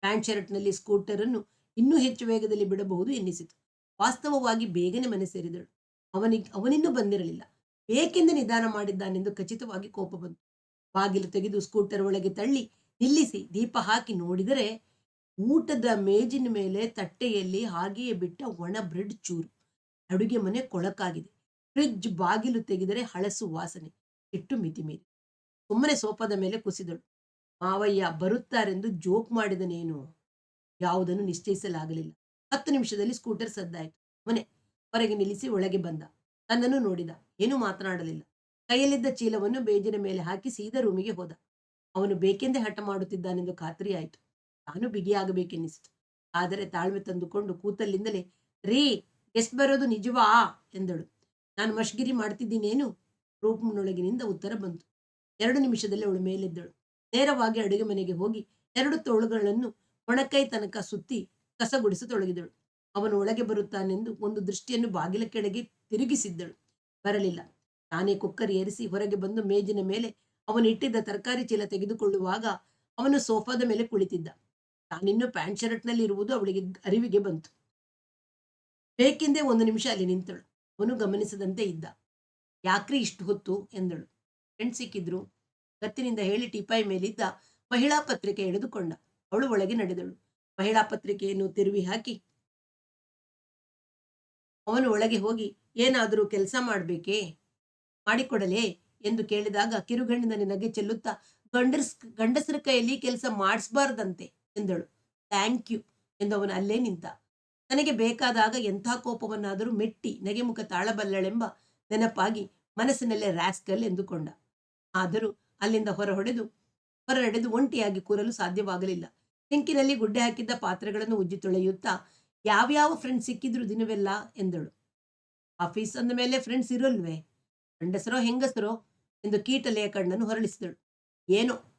ಪ್ಯಾಂಟ್ ಶರ್ಟ್ನಲ್ಲಿ ಸ್ಕೂಟರನ್ನು ಇನ್ನೂ ಹೆಚ್ಚು ವೇಗದಲ್ಲಿ ಬಿಡಬಹುದು ಎನ್ನಿಸಿತು. ವಾಸ್ತವವಾಗಿ ಬೇಗನೆ ಮನೆ ಸೇರಿದಳು. ಅವನಿಗೆ, ಅವನಿನ್ನೂ ಬಂದಿರಲಿಲ್ಲ. ಬೇಕೆಂದು ನಿಧಾನ ಮಾಡಿದ್ದಾನೆಂದು ಖಚಿತವಾಗಿ ಕೋಪ ಬಂತು. ಬಾಗಿಲು ತೆಗೆದು ಸ್ಕೂಟರ್ ಒಳಗೆ ತಳ್ಳಿ ನಿಲ್ಲಿಸಿ ದೀಪ ಹಾಕಿ ನೋಡಿದರೆ ಊಟದ ಮೇಜಿನ ಮೇಲೆ ತಟ್ಟೆಯಲ್ಲಿ ಹಾಗೆಯೇ ಬಿಟ್ಟ ಒಣ ಬ್ರೆಡ್ ಚೂರು. ಅಡುಗೆ ಮನೆ ಕೊಳಕಾಗಿದೆ. ಫ್ರಿಡ್ಜ್ ಬಾಗಿಲು ತೆಗೆದರೆ ಹಳಸು ವಾಸನೆ. ಇಟ್ಟು ಮಿತಿ ಮೀರಿ. ಸುಮ್ಮನೆ ಸೋಫಾದ ಮೇಲೆ ಕುಸಿದಳು. ಮಾವಯ್ಯ, ಬರುತ್ತಾರೆಂದು ಜೋಕ್ ಮಾಡಿದನೇನು? ಯಾವುದನ್ನು ನಿಶ್ಚಯಿಸಲಾಗಲಿಲ್ಲ. ಹತ್ತು ನಿಮಿಷದಲ್ಲಿ ಸ್ಕೂಟರ್ ಸದ್ದಾಯಿತು. ಮನೆ ಹೊರಗೆ ನಿಲ್ಲಿಸಿ ಒಳಗೆ ಬಂದ. ತನ್ನನ್ನು ನೋಡಿದ. ಏನೂ ಮಾತನಾಡಲಿಲ್ಲ. ಕೈಯಲ್ಲಿದ್ದ ಚೀಲವನ್ನು ಬೇಜಿನ ಮೇಲೆ ಹಾಕಿ ಸೀದಾ ರೂಮಿಗೆ ಹೋದ. ಅವನು ಬೇಕೆಂದೇ ಹಠ ಮಾಡುತ್ತಿದ್ದಾನೆಂದು ಖಾತ್ರಿಯಾಯಿತು. ತಾನು ಬಿಗಿಯಾಗಬೇಕೆನ್ನಿಸಿತು ಆದರೆ ತಾಳ್ಮೆ ತಂದುಕೊಂಡು ಕೂತಲ್ಲಿಂದಲೇ, ರೀ, ಎಷ್ಟು ಬರೋದು ನಿಜವಾ? ಎಂದಳು. ನಾನು ಮಷ್ಗಿರಿ ಮಾಡ್ತಿದ್ದೀನೇನು? ರೂಮ್ನೊಳಗಿನಿಂದ ಉತ್ತರ ಬಂತು. ಎರಡು ನಿಮಿಷದಲ್ಲಿ ಅವಳು ಮೇಲೆದ್ದಳು. ನೇರವಾಗಿ ಅಡುಗೆ ಮನೆಗೆ ಹೋಗಿ ಎರಡು ತೋಳುಗಳನ್ನು ಒಣಕೈ ತನಕ ಸುತ್ತಿ ಕಸಗುಡಿಸತೊಡಗಿದಳು ಅವನು ಒಳಗೆ ಬರುತ್ತಾನೆಂದು ಒಂದು ದೃಷ್ಟಿಯನ್ನು ಬಾಗಿಲ ಕೆಳಗೆ ತಿರುಗಿಸಿದ್ದಳು. ಬರಲಿಲ್ಲ. ತಾನೇ ಕುಕ್ಕರ್ ಏರಿಸಿ ಹೊರಗೆ ಬಂದು ಮೇಜಿನ ಮೇಲೆ ಅವನಿಟ್ಟಿದ್ದ ತರಕಾರಿ ಚೀಲ ತೆಗೆದುಕೊಳ್ಳುವಾಗ ಅವನು ಸೋಫಾದ ಮೇಲೆ ಕುಳಿತಿದ್ದ. ತಾನಿನ್ನೂ ಪ್ಯಾಂಟ್ ಶರ್ಟ್ನಲ್ಲಿ ಇರುವುದು ಅವಳಿಗೆ ಅರಿವಿಗೆ ಬಂತು. ಬೇಕೆಂದೇ ಒಂದು ನಿಮಿಷ ಅಲ್ಲಿ ನಿಂತಳು. ಅವನು ಗಮನಿಸದಂತೆ ಇದ್ದ. ಯಾಕ್ರಿ ಇಷ್ಟು ಹೊತ್ತು? ಎಂದಳು. ಫ್ರೆಂಡ್ ಸಿಕ್ಕಿದ್ರು. ಕತ್ತಿನಿಂದ ಹೇಳಿ ಟಿಪಾಯಿ ಮೇಲಿದ್ದ ಮಹಿಳಾ ಪತ್ರಿಕೆ ಎಳೆದುಕೊಂಡ. ಅವಳು ಒಳಗೆ ನಡೆದಳು. ಮಹಿಳಾ ಪತ್ರಿಕೆಯನ್ನು ತಿರುವಿ ಹಾಕಿ. ಅವನು ಒಳಗೆ ಹೋಗಿ, ಏನಾದರೂ ಕೆಲಸ ಮಾಡಬೇಕೇ? ಮಾಡಿಕೊಡಲೇ? ಎಂದು ಕೇಳಿದಾಗ ಕಿರುಗಣ್ಣಿನಲ್ಲಿ ನಗೆ ಚೆಲ್ಲುತ್ತಾ, ಗಂಡಸ್, ಗಂಡಸರ ಕೈಯಲ್ಲಿ ಕೆಲಸ ಮಾಡಿಸ್ಬಾರ್ದಂತೆ. ಎಂದಳು. ಥ್ಯಾಂಕ್ ಯು ಎಂದವನು ಅಲ್ಲೇ ನಿಂತ. ನನಗೆ ಬೇಕಾದಾಗ ಎಂಥ ಕೋಪವನ್ನಾದರೂ ಮೆಟ್ಟಿ ನಗೆಮುಖ ತಾಳಬಲ್ಲಳೆಂಬ ನೆನಪಾಗಿ ಮನಸ್ಸಿನಲ್ಲೇ ರ್ಯಾಸ್ಕಲ್ ಎಂದುಕೊಂಡ. ಆದರೂ ಅಲ್ಲಿಂದ ಹೊರ ಹೊಡೆದು ಹೊರ ನಡೆದು ಒಂಟಿಯಾಗಿ ಕೂರಲು ಸಾಧ್ಯವಾಗಲಿಲ್ಲ. ಸಿಂಕಿನಲ್ಲಿ ಗುಡ್ಡೆ ಹಾಕಿದ್ದ ಪಾತ್ರೆಗಳನ್ನು ಉಜ್ಜಿ ತೊಳೆಯುತ್ತಾ, ಯಾವ್ಯಾವ ಫ್ರೆಂಡ್ಸ್ ಸಿಕ್ಕಿದ್ರು ದಿನವೆಲ್ಲ ಎಂದಳು. ಆಫೀಸ್ ಅಂದ ಮೇಲೆ ಫ್ರೆಂಡ್ಸ್ ಇರೋಲ್ವೇ? ಗಂಡಸರೋ ಹೆಂಗಸರೋ? ಎಂದು ಕೀಟಲೆಯ ಕಣ್ಣನ್ನು ಹೊರಳಿಸಿದಳು. ಏನೋ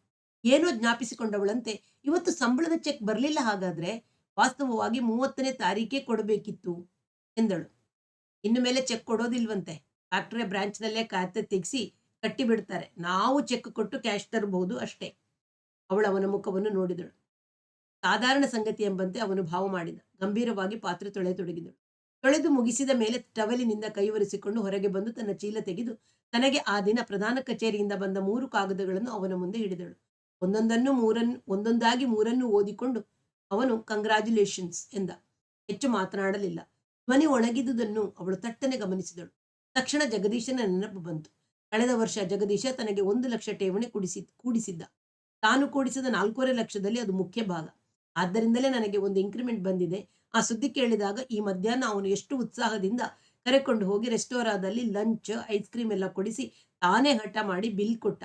ಏನೋ ಜ್ಞಾಪಿಸಿಕೊಂಡವಳಂತೆ. ಇವತ್ತು ಸಂಬಳದ ಚೆಕ್ ಬರಲಿಲ್ಲ ಹಾಗಾದ್ರೆ ವಾಸ್ತವವಾಗಿ ಮೂವತ್ತನೇ ತಾರೀಕೇ ಕೊಡಬೇಕಿತ್ತು ಎಂದಳು. ಇನ್ನು ಮೇಲೆ ಚೆಕ್ ಕೊಡೋದಿಲ್ವಂತೆ. ಫ್ಯಾಕ್ಟ್ರಿಯ ಬ್ರಾಂಚ್ನಲ್ಲೇ ಖಾತೆ ತೆಗೆಸಿ ಕಟ್ಟಿಬಿಡ್ತಾರೆ ನಾವು ಚೆಕ್ ಕೊಟ್ಟು ಕ್ಯಾಶ್ ತರಬಹುದು ಅಷ್ಟೇ. ಅವಳು ಅವನ ಮುಖವನ್ನು ನೋಡಿದಳು. ಸಾಧಾರಣ ಸಂಗತಿ ಎಂಬಂತೆ ಅವನು ಭಾವ ಮಾಡಿದ. ಗಂಭೀರವಾಗಿ ಪಾತ್ರೆ ತೊಳೆತೊಡಗಿದಳು ತೊಳೆದು ಮುಗಿಸಿದ ಮೇಲೆ ಟವಲಿನಿಂದ ಕೈವರಿಸಿಕೊಂಡು ಹೊರಗೆ ಬಂದು ತನ್ನ ಚೀಲ ತೆಗೆದು ತನಗೆ ಆ ದಿನ ಪ್ರಧಾನ ಕಚೇರಿಯಿಂದ ಬಂದ ಮೂರು ಕಾಗದಗಳನ್ನು ಅವನ ಮುಂದೆ ಹಿಡಿದಳು. ಒಂದೊಂದನ್ನು ಮೂರನ್ನು ಒಂದೊಂದಾಗಿ ಮೂರನ್ನು ಓದಿಕೊಂಡು ಅವನು ಕಂಗ್ರಾಚ್ಯುಲೇಷನ್ಸ್ ಎಂದ. ಹೆಚ್ಚು ಮಾತನಾಡಲಿಲ್ಲ. ಧ್ವನಿ ಒಣಗಿದುದನ್ನು ಅವಳು ತಟ್ಟನೆ ಗಮನಿಸಿದಳು. ತಕ್ಷಣ ಜಗದೀಶನ ನೆನಪು ಬಂತು. ಕಳೆದ ವರ್ಷ ಜಗದೀಶ ತನಗೆ ಒಂದು ಲಕ್ಷ ಠೇವಣಿ ಕುಡಿಸಿ, ಕೂಡಿಸಿದ್ದ. ತಾನು ಕೂಡಿಸಿದ ನಾಲ್ಕೂವರೆ ಲಕ್ಷದಲ್ಲಿ ಅದು ಮುಖ್ಯ ಭಾಗ. ಆದ್ದರಿಂದಲೇ ನನಗೆ ಒಂದು ಇಂಕ್ರಿಮೆಂಟ್ ಬಂದಿದೆ. ಆ ಸುದ್ದಿ ಕೇಳಿದಾಗ ಈ ಮಧ್ಯಾಹ್ನ ಅವನು ಎಷ್ಟು ಉತ್ಸಾಹದಿಂದ ಕರೆಕೊಂಡು ಹೋಗಿ ರೆಸ್ಟೋರಾದಲ್ಲಿ ಲಂಚ್ ಐಸ್ ಕ್ರೀಮ್ ಎಲ್ಲ ಕೊಡಿಸಿ ತಾನೇ ಹಠ ಮಾಡಿ ಬಿಲ್ ಕೊಟ್ಟ.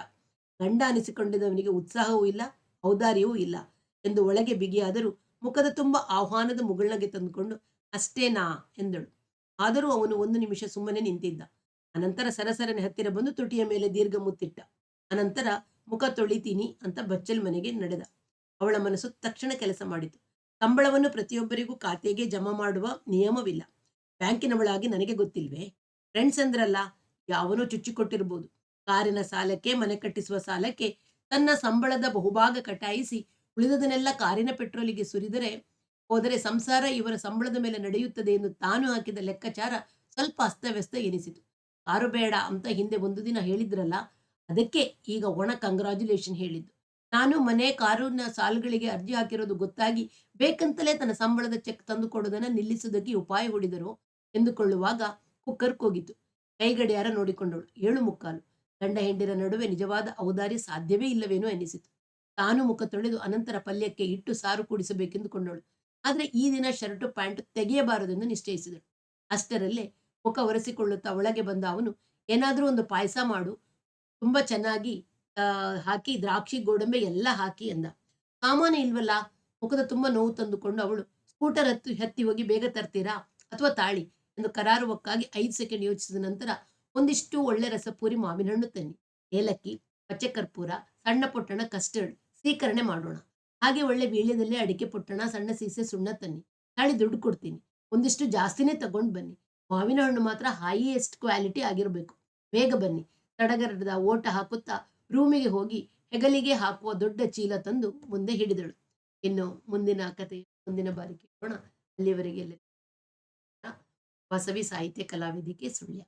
ಗಂಡ ಅನಿಸಿಕೊಂಡಿದ್ದವನಿಗೆ ಉತ್ಸಾಹವೂ ಇಲ್ಲ, ಔದಾರ್ಯವೂ ಇಲ್ಲ ಎಂದು ಒಳಗೆ ಬಿಗಿಯಾದರೂ ಮುಖದ ತುಂಬ ಆಹ್ವಾನದ ಮುಗುಳ್ನಗೆ ತಂದುಕೊಂಡು ಅಷ್ಟೇನಾ ಎಂದಳು. ಆದರೂ ಅವನು ಒಂದು ನಿಮಿಷ ಸುಮ್ಮನೆ ನಿಂತಿದ್ದ. ಅನಂತರ ಸರಸರನೆ ಹತ್ತಿರ ಬಂದು ತುಟಿಯ ಮೇಲೆ ದೀರ್ಘ ಮುತ್ತಿಟ್ಟ. ಅನಂತರ, ಮುಖ ತೊಳಿತೀನಿ ಅಂತ ಬಚ್ಚಲ್ ಮನೆಗೆ ನಡೆದ. ಅವಳ ಮನಸ್ಸು ತಕ್ಷಣ ಕೆಲಸ ಮಾಡಿತು. ಸಂಬಳವನ್ನು ಪ್ರತಿಯೊಬ್ಬರಿಗೂ ಖಾತೆಗೆ ಜಮಾ ಮಾಡುವ ನಿಯಮವಿಲ್ಲ. ಬ್ಯಾಂಕಿನವಳಾಗಿ ನನಗೆ ಗೊತ್ತಿಲ್ವೇ? ಫ್ರೆಂಡ್ಸ್ ಅಂದ್ರಲ್ಲ, ಯಾವನೋ ಚುಚ್ಚಿಕೊಟ್ಟಿರ್ಬೋದು. ಕಾರಿನ ಸಾಲಕ್ಕೆ, ಮನೆ ಕಟ್ಟಿಸುವ ಸಾಲಕ್ಕೆ ತನ್ನ ಸಂಬಳದ ಬಹುಭಾಗ ಕಟಾಯಿಸಿ ಉಳಿದದನ್ನೆಲ್ಲ ಕಾರಿನ ಪೆಟ್ರೋಲಿಗೆ ಸುರಿದರೆ ಹೋದರೆ ಸಂಸಾರ ಇವರ ಸಂಬಳದ ಮೇಲೆ ನಡೆಯುತ್ತದೆ ಎಂದು ತಾನು ಹಾಕಿದ ಲೆಕ್ಕಾಚಾರ ಸ್ವಲ್ಪ ಅಸ್ತವ್ಯಸ್ತ ಎನಿಸಿತು. ಕಾರು ಬೇಡ ಅಂತ ಹಿಂದೆ ಒಂದು ದಿನ ಹೇಳಿದ್ರಲ್ಲ, ಅದಕ್ಕೆ ಈಗ ಒಣ ಕಂಗ್ರಾಚುಲೇಷನ್ ಹೇಳಿದ್ದು. ನಾನು ಮನೆ ಕಾರಿನ ಸಾಲುಗಳಿಗೆ ಅರ್ಜಿ ಹಾಕಿರೋದು ಗೊತ್ತಾಗಿ ಬೇಕಂತಲೇ ತನ್ನ ಸಂಬಳದ ಚೆಕ್ ತಂದು ನಿಲ್ಲಿಸುವುದಕ್ಕೆ ಉಪಾಯ ಹೂಡಿದರು? ಎಂದುಕೊಳ್ಳುವಾಗ ಕುಕ್ಕರ್ ಕೈಗಡಿಯಾರ ನೋಡಿಕೊಂಡಳು. ಏಳು ಮುಕ್ಕಾಲು. ಗಂಡ ಹೆಂಡಿರ ನಡುವೆ ನಿಜವಾದ ಔದಾರಿ ಸಾಧ್ಯವೇ ಇಲ್ಲವೇನೋ ಎನಿಸಿತು ತಾನು ಮುಖ ತೊಳೆದು ಅನಂತರ ಪಲ್ಯಕ್ಕೆ ಇಟ್ಟು ಸಾರು ಕೂಡಿಸಬೇಕೆಂದುಕೊಂಡಳು ಆದರೆ ಈ ದಿನ ಶರ್ಟು, ಪ್ಯಾಂಟ್ ತೆಗೆಯಬಾರದೆಂದು ನಿಶ್ಚಯಿಸಿದಳು. ಅಷ್ಟರಲ್ಲೇ ಮುಖ ಒರೆಸಿಕೊಳ್ಳುತ್ತಾ ಒಳಗೆ ಬಂದ ಅವನು, ಏನಾದರೂ ಒಂದು ಪಾಯಸ ಮಾಡು. ತುಂಬಾ ಚೆನ್ನಾಗಿ ಹಾಕಿ, ದ್ರಾಕ್ಷಿ, ಗೋಡಂಬೆ ಎಲ್ಲ ಹಾಕಿ ಎಂದ ಸಾಮಾನು ಇಲ್ವಲ್ಲ? ಮುಖದ ತುಂಬಾ ನೋವು ತಂದುಕೊಂಡು ಅವಳು ಸ್ಕೂಟರ್ ಹತ್ತಿ ಹತ್ತಿ ಹೋಗಿ ಬೇಗ ತರ್ತೀರಾ? ಅಥವಾ ತಾಳಿ? ಎಂದು ಕರಾರುವಕ್ಕಾಗಿ ಐದು ಸೆಕೆಂಡ್ ಯೋಚಿಸಿದ ನಂತರ ಒಂದಿಷ್ಟು ಒಳ್ಳೆ ರಸಪೂರಿ ಮಾವಿನ ಹಣ್ಣು ತನ್ನಿ. ಏಲಕ್ಕಿ, ಪಚ್ಚೆ ಕರ್ಪೂರ, ಸಣ್ಣ ಪೊಟ್ಟಣ ಕಸ್ಟರ್ಡ್ ಸ್ವೀಕರಣೆ ಮಾಡೋಣ. ಹಾಗೆ ಒಳ್ಳೆ ವೀಳ್ಯದಲ್ಲಿ ಅಡಿಕೆ ಪೊಟ್ಟಣ, ಸಣ್ಣ ಸೀಸೆ ಸುಣ್ಣ ತನ್ನಿ. ನಾಳೆ ದುಡ್ಡು ಕೊಡ್ತೀನಿ. ಒಂದಿಷ್ಟು ಜಾಸ್ತಿನೇ ತಗೊಂಡು ಬನ್ನಿ. ಮಾವಿನ ಹಣ್ಣು ಮಾತ್ರ ಹೈಯೆಸ್ಟ್ ಕ್ವಾಲಿಟಿ ಆಗಿರಬೇಕು. ಬೇಗ ಬನ್ನಿ. ತಡಗರದ ಓಟ ಹಾಕುತ್ತಾ ರೂಮಿಗೆ ಹೋಗಿ ಹೆಗಲಿಗೆ ಹಾಕುವ ದೊಡ್ಡ ಚೀಲ ತಂದು ಮುಂದೆ ಹಿಡಿದಳು. ಇನ್ನು ಮುಂದಿನ ಕತೆ ಮುಂದಿನ ಬಾರಿ ಕೇಳೋಣ. ಅಲ್ಲಿಯವರೆಗೆ ವಾಸವಿ ಸಾಹಿತ್ಯ ಕಲಾವಿದಿಕೆ ಸುಳ್ಯ.